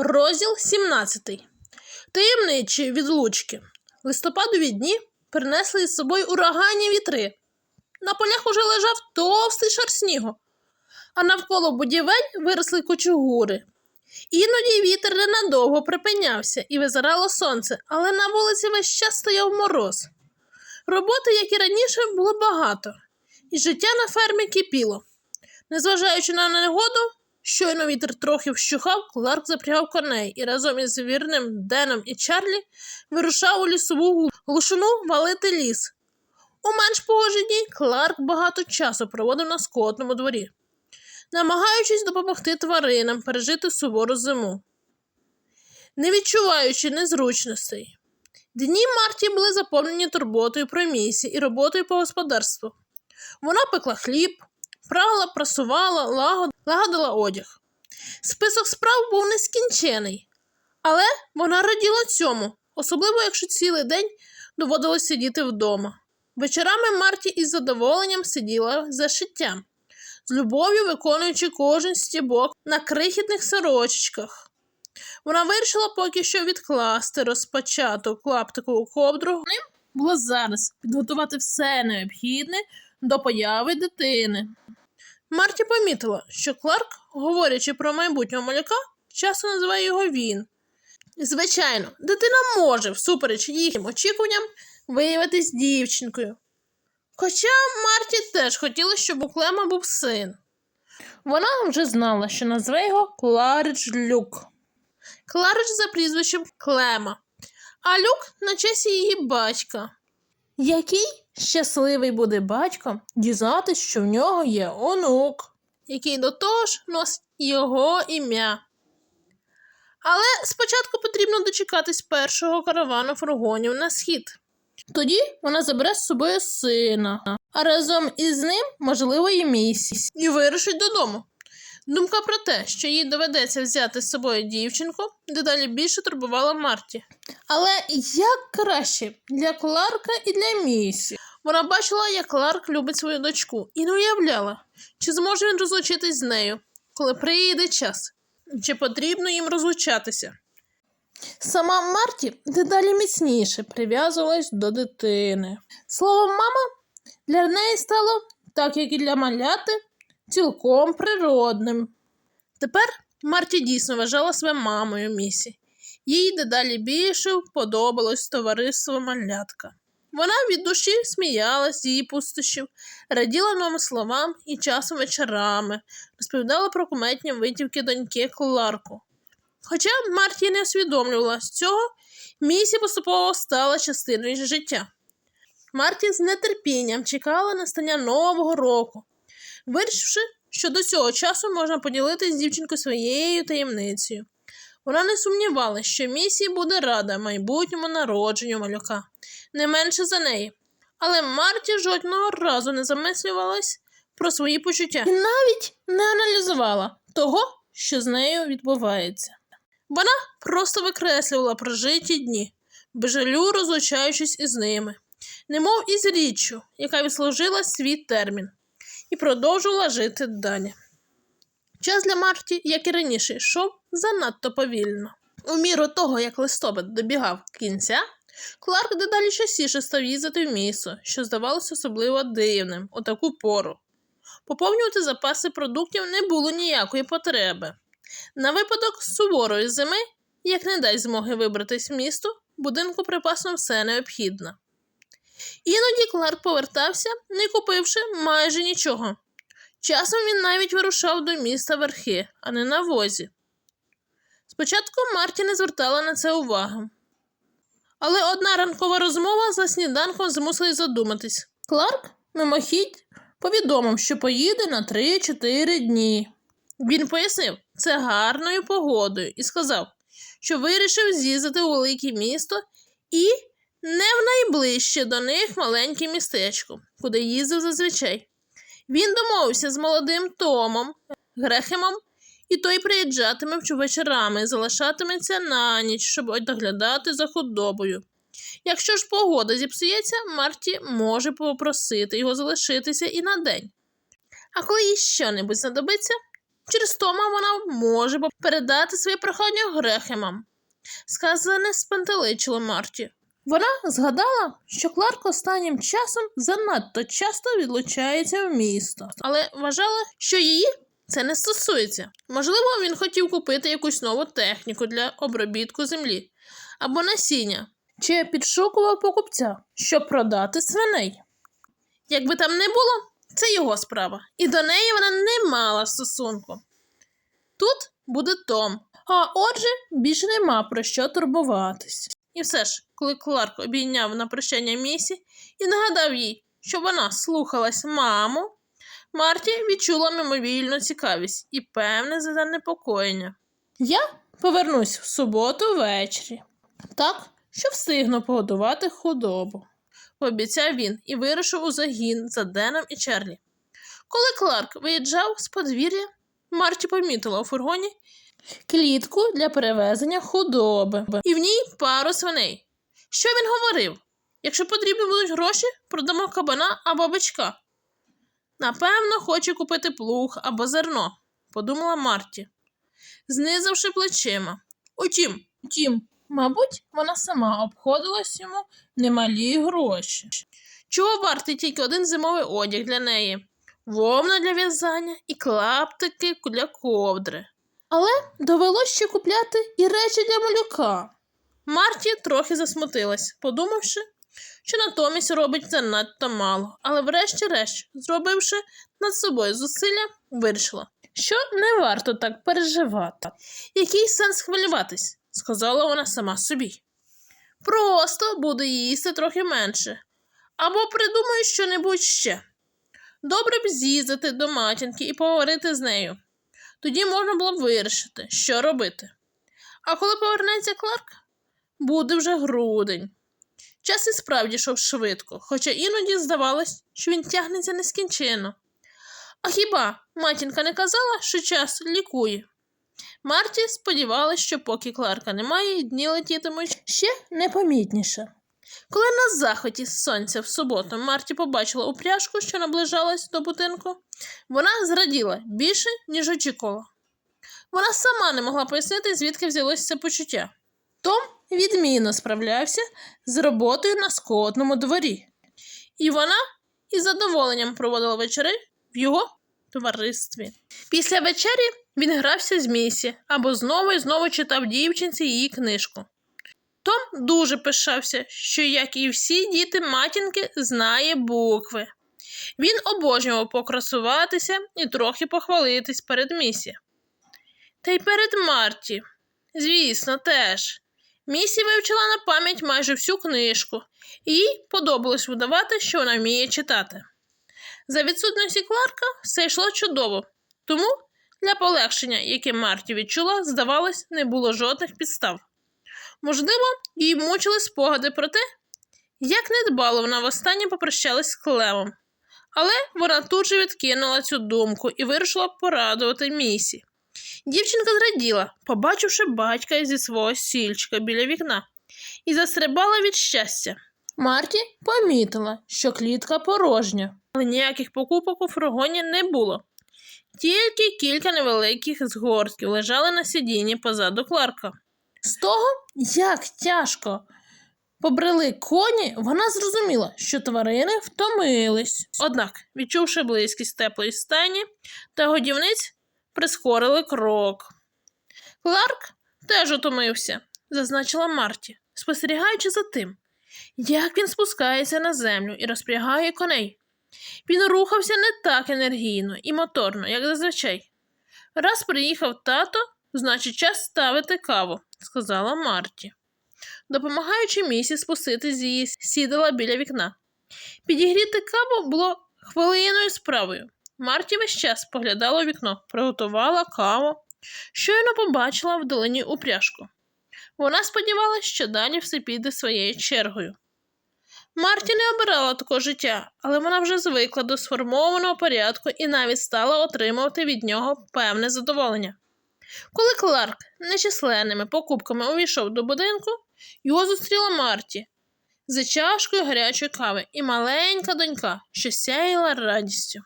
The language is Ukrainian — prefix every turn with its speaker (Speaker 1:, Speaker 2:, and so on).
Speaker 1: Розділ 17. Таємничі відлучки. Листопадові дні принесли із собою ураганні вітри. На полях уже лежав товстий шар снігу, а навколо будівель виросли кучугури. Іноді вітер ненадовго припинявся і визирало сонце, але на вулиці весь час стояв мороз. Роботи, як і раніше, було багато, і життя на фермі кипіло. Незважаючи на негоду, щойно вітер трохи вщухав, Кларк запрягав коней і разом із вірним Деном і Чарлі вирушав у лісову глушину валити ліс. У менш погожі дні Кларк багато часу проводив на скотному дворі, намагаючись допомогти тваринам пережити сувору зиму. Не відчуваючи незручностей, дні Марті були заповнені турботою про місії і роботою по господарству. Вона пекла хліб, прала, прасувала, лагодила одяг. Список справ був нескінчений, але вона раділа цьому, особливо якщо цілий день доводилось сидіти вдома. Вечорами Марті із задоволенням сиділа за шиттям, з любов'ю виконуючи кожен стібок на крихітних сорочечках. Вона вирішила поки що відкласти розпочату клаптикову ковдру. Ним було зараз підготувати все необхідне до появи дитини. Марті помітила, що Кларк, говорячи про майбутнього малюка, часто називає його він. Звичайно, дитина може, всупереч їхнім очікуванням, виявитись дівчинкою. Хоча Марті теж хотіла, щоб у Клема був син. Вона вже знала, що назве його Кларидж Люк. Кларидж за прізвищем Клема, а Люк на честь її батька. Який щасливий буде батько дізнатись, що в нього є онук, який до того ж носить його ім'я. Але спочатку потрібно дочекатись першого каравану фургонів на схід. Тоді вона забере з собою сина, а разом із ним, можливо, і місіс, і вирушить додому. Думка про те, що їй доведеться взяти з собою дівчинку, дедалі більше турбувала Марті. Але як краще для Кларка і для Місі? Вона бачила, як Кларк любить свою дочку, і не уявляла, чи зможе він розлучитись з нею, коли прийде час, чи потрібно їм розлучатися. Сама Марті дедалі міцніше прив'язувалась до дитини. Словом, мама для неї стало, так як і для маляти, цілком природним. Тепер Марті дійсно вважала себе мамою місі. Їй дедалі більше подобалось товариство малятка. Вона від душі сміялась її пустощів, раділа новим словам і часом вечорами, розповідала про куметні витівки доньки Кларку. Хоча Марті не усвідомлювала з цього, місі поступово стала частиною життя. Марті з нетерпінням чекала настання нового року, вирішивши, що до цього часу можна поділитися з дівчинкою своєю таємницею. Вона не сумнівалася, що місі буде рада майбутньому народженню малюка, не менше за неї. Але Марті жодного разу не замислювалась про свої почуття і навіть не аналізувала того, що з нею відбувається. Вона просто викреслювала прожиті дні, без жалю розлучаючись із ними, немов із річчю, яка відслужила свій термін, і продовжувала жити далі. Час для Марті, як і раніше, йшов занадто повільно. У міру того, як листопад добігав кінця, Кларк дедалі частіше став їздити в місто, що здавалося особливо дивним у таку пору. Поповнювати запаси продуктів не було ніякої потреби. На випадок суворої зими, як не дасть змоги вибратись в місто, будинку припасом все необхідне. Іноді Кларк повертався, не купивши майже нічого. Часом він навіть вирушав до міста верхи, а не на возі. Спочатку Марті не звертала на це уваги. Але одна ранкова розмова за сніданком змусила задуматись. Кларк мимохідь повідомив, що поїде на 3-4 дні. Він пояснив це гарною погодою і сказав, що вирішив з'їздити у велике місто і не в найближче до них маленьке містечко, куди їздив зазвичай. Він домовився з молодим Томом Грехемом, і той приїжджатиме вечорами залишатиметься на ніч, щоб доглядати за худобою. Якщо ж погода зіпсується, Марті може попросити його залишитися і на день. А коли їй що-небудь знадобиться, Через Тома вона може передати своє прохання Грехемам. Сказане спантеличило Марті. Вона згадала, що Кларк останнім часом занадто часто відлучається в місто, але вважала, що її це не стосується. Можливо, він хотів купити якусь нову техніку для обробітку землі або насіння, чи підшукував покупця, щоб продати свиней. Якби там не було, це його справа, і до неї вона не мала стосунку. Тут буде Том, а отже, більше нема про що турбуватись. І все ж, коли Кларк обійняв на прощання місі і нагадав їй, що вона слухалась маму, Марті відчула мимовільну цікавість і певне занепокоєння. Я повернусь в суботу ввечері, так, що встигну погодувати худобу, пообіцяв він і вирушив у загін за Деном і Чарлі. Коли Кларк виїжджав з подвір'я, Марті помітила у фургоні клітку для перевезення худоби і в ній пару свиней. Що він говорив? Якщо потрібні будуть гроші, продамо кабана або бичка. Напевно, хоче купити плуг або зерно, подумала Марті, знизивши плечима. Утім, утім, мабуть, вона сама обходилась йому немалі гроші. Чого вартий тільки один зимовий одяг для неї? Вовна для в'язання і клаптики для ковдри. Але довелось ще купляти і речі для малюка. Марті трохи засмутилась, подумавши, що натомість робить занадто мало, але врешті-решт, зробивши над собою зусилля, вирішила, що не варто так переживати. Який сенс хвилюватись, сказала вона сама собі. Просто буду їсти трохи менше, або придумаю щонебудь ще. Добре б з'їздити до матінки і поговорити з нею. Тоді можна було б вирішити, що робити. А коли повернеться Кларк, буде вже грудень. Час і справді йшов швидко, хоча іноді здавалось, що він тягнеться нескінченно. А хіба матінка не казала, що час лікує? Марті сподівалась, що поки Кларка немає, дні летітимуть ще непомітніше. Коли на заході сонця в суботу Марті побачила упряжку, що наближалась до будинку, вона зраділа більше, ніж очікувала. Вона сама не могла пояснити, звідки взялося це почуття. Том відмінно справлявся з роботою на скотному дворі, і вона із задоволенням проводила вечори в його товаристві. Після вечері він грався з місі або знову і знову читав дівчинці її книжку. Том дуже пишався, що, як і всі діти матінки, знає букви. Він обожнював покрасуватися і трохи похвалитись перед місі. Та й перед Марті. Звісно, теж. Місі вивчила на пам'ять майже всю книжку, і їй подобалось видавати, що вона вміє читати. За відсутності Кларка все йшло чудово, тому для полегшення, яке Марті відчула, здавалось, не було жодних підстав. Можливо, їй мучили спогади про те, як недбало вона востаннє попрощалась з Клемом. Але вона тут же відкинула цю думку і вирішила порадувати місі. Дівчинка зраділа, побачивши батька зі свого сільчика біля вікна, і застрибала від щастя. Марті помітила, що клітка порожня, але ніяких покупок у фургоні не було. Тільки кілька невеликих згортків лежали на сидінні позаду Кларка. З того, як тяжко побрели коні, вона зрозуміла, що тварини втомились. Однак, відчувши близькість теплої стайні та годівниць, прискорили крок. Кларк теж утомився, зазначила Марті, спостерігаючи за тим, як він спускається на землю і розпрягає коней. Він рухався не так енергійно і моторно, як зазвичай. Раз приїхав тато, значить, час ставити каву, сказала Марті, допомагаючи місі спустити з її сідала біля вікна. Підігріти каву було хвилиною справою. Марті весь час поглядала вікно, приготувала каву, щойно побачила вдалині упряжку. Вона сподівалася, що далі все піде своєю чергою. Марті не обирала такого життя, але вона вже звикла до сформованого порядку і навіть стала отримувати від нього певне задоволення. Коли Кларк нечисленними покупками увійшов до будинку, його зустріла Марті за чашкою гарячої кави і маленька донька, що сяяла радістю.